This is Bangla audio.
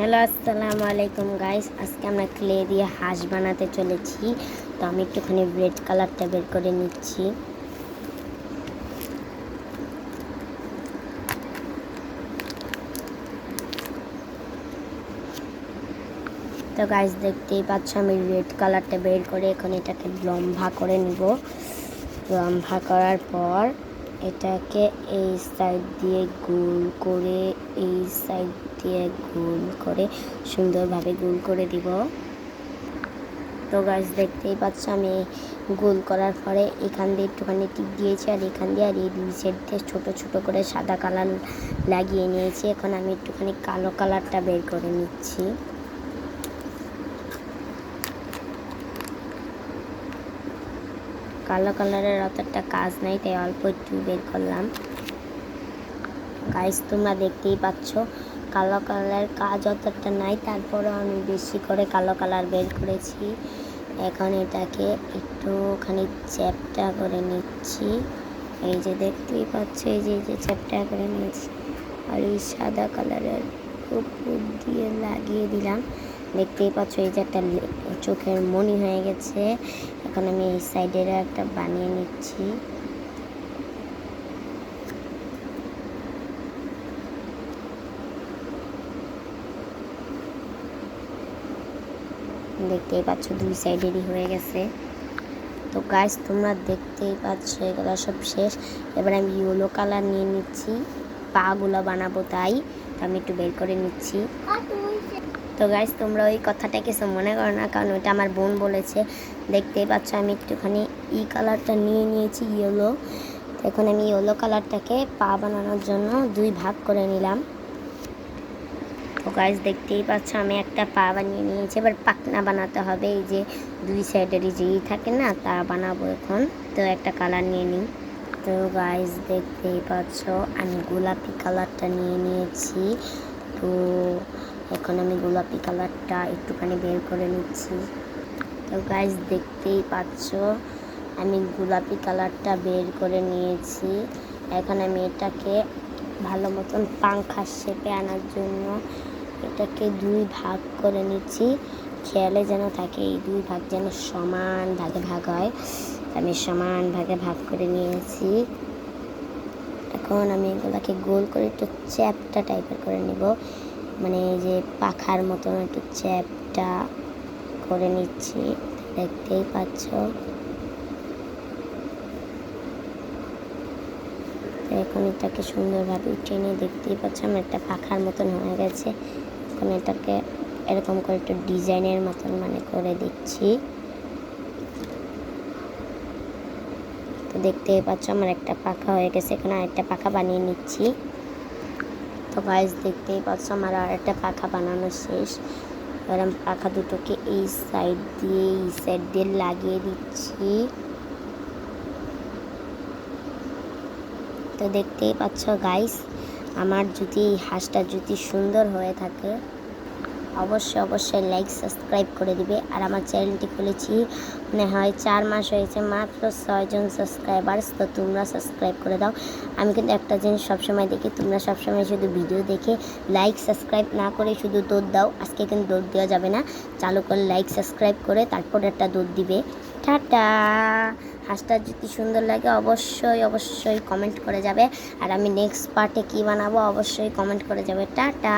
হ্যালো, আসসালামু আলাইকুম গাইস আজকে আমরা ক্লে দিয়ে হাঁস বানাতে চলেছি। তো আমি একটুখানি রেড কালারটা বের করে নিচ্ছি। তো গাইস দেখতেই পাচ্ছ, আমি রেড কালারটা বের করে এখন এটাকে লম্বা করে নিব। লম্বা করার পর এটাকে এই সাইড দিয়ে গোল করে, এই সাইড দিয়ে গোল করে, সুন্দরভাবে গোল করে দিব। তো গাছ দেখতেই পাচ্ছ আমি গোল করার পরে এখান দিয়ে একটুখানি টিপ দিয়েছি আর এখান দিয়ে আর এই দুই সাইড দিয়ে ছোটো ছোটো করে সাদা কালার লাগিয়ে নিয়েছি। এখন আমি একটুখানি কালো কালারটা বের করে নিচ্ছি। কালো কালারের অতটা কাজ নাই, তাই অল্প একটু বের করলাম। গাইস তোমরা দেখতেই পাচ্ছ, কালো কালার কাজ অতটা নাই তারপরে আমি বেশি করে কালো কালার বের করেছি। এখন এটাকে একটুখানি চ্যাপটা করে নিচ্ছি। এই যে দেখতেই পাচ্ছ, এই যে যে চ্যাপটা করে নিয়েছি। আর এই সাদা কালারের উপর দিয়ে লাগিয়ে দিলাম। দেখতেই পাচ্ছ, এই যে একটা চোখের মনি হয়ে গেছে। এখন আমি এই সাইডের একটা বানিয়ে নিচ্ছি। দেখতেই পাচ্ছ, দুই সাইডেরই হয়ে গেছে। তো গাছ তোমরা দেখতেই পাচ্ছ, এগুলো সব শেষ। এবার আমি ইয়েলো কালার নিয়ে নিচ্ছি। পাগুলো বানাবো তাই। আমি একটু বের করে নিচ্ছি। তো গাইজ তোমরা ওই কথাটা কিছু মনে করো না, কারণ ওইটা আমার বোন বলেছে। দেখতেই পাচ্ছ, আমি একটুখানি ই কালারটা নিয়ে নিয়েছি ইয়েলো এখন আমি ইয়েলো কালারটাকে পা বানানোর জন্য দুই ভাগ করে নিলাম। তো গাইজ দেখতেই পাচ্ছ, আমি একটা পা বানিয়ে নিয়েছি। এবার পাখনা বানাতে হবে, এই যে দুই সাইডেরই যেই থাকে না, তা বানাবো এখন। তো একটা কালার নিয়ে নিই। তো গাইজ দেখতেই পাচ্ছ, আমি গোলাপি কালারটা নিয়ে নিয়েছি। তো এখন আমি গোলাপি কালারটা একটুখানি বের করে নিচ্ছি। তো গাইজ দেখতেই পাচ্ছ, আমি গোলাপি কালারটা বের করে নিয়েছি। এখন আমি এটাকে ভালো মতন পাংখার শেপে আনার জন্য এটাকে দুই ভাগ করে নিচ্ছি। খেয়ালে যেন থাকে, এই দুই ভাগ যেন সমান ভাগে ভাগ হয়। আমি সমান ভাগে ভাগ করে নিয়েছি। এখন আমি এগুলোকে গোল করে একটু চ্যাপটা টাইপের করে নিব। মানে এই যে পাখার মতন একটু চ্যাপটা করে নিচ্ছি, দেখতেই পাচ্ছ। এখন এটাকে সুন্দরভাবে টেনে দেখতেই পাচ্ছ, আমার একটা পাখার মতন হয়ে গেছে। এখন এটাকে এরকম করে একটু ডিজাইনের মতন মানে করে দিচ্ছি। তো দেখতেই পাচ্ছ, আমার একটা পাখা হয়ে গেছে, এখানে আরেকটা পাখা বানিয়ে নিচ্ছি। তো গাইজ দেখতেই পাচ্ছ আমার আর একটা পাখা বানানো শেষ। এবার আমি পাখা দুটোকে এই সাইড দিয়ে, এই সাইড দিয়ে লাগিয়ে দিচ্ছি। তো দেখতেই পাচ্ছ গাইস আমার যদি হাঁসটা যদি সুন্দর হয়ে থাকে অবশ্যই অবশ্যই লাইক সাবস্ক্রাইব করে দিবে। আর আমার চ্যানেলটি খুলেছি, মনে হয় চার মাস হয়েছে মাত্র ছয়জন সাবস্ক্রাইবার্স তো তোমরা সাবস্ক্রাইব করে দাও। আমি কিন্তু একটা জিনিস সবসময় দেখি, তোমরা সবসময় শুধু ভিডিও দেখে লাইক সাবস্ক্রাইব না করে শুধু দৌড় দাও। আজকে কিন্তু দৌড় দেওয়া যাবে না। চালু করে লাইক সাবস্ক্রাইব করে তারপর একটা দৌড় দিবে। টাটা! হাঁসটা যদি সুন্দর লাগে অবশ্যই অবশ্যই কমেন্ট করে যাবে। আর আমি নেক্সট পার্টে কী বানাবো অবশ্যই কমেন্ট করে যাবে। টাটা!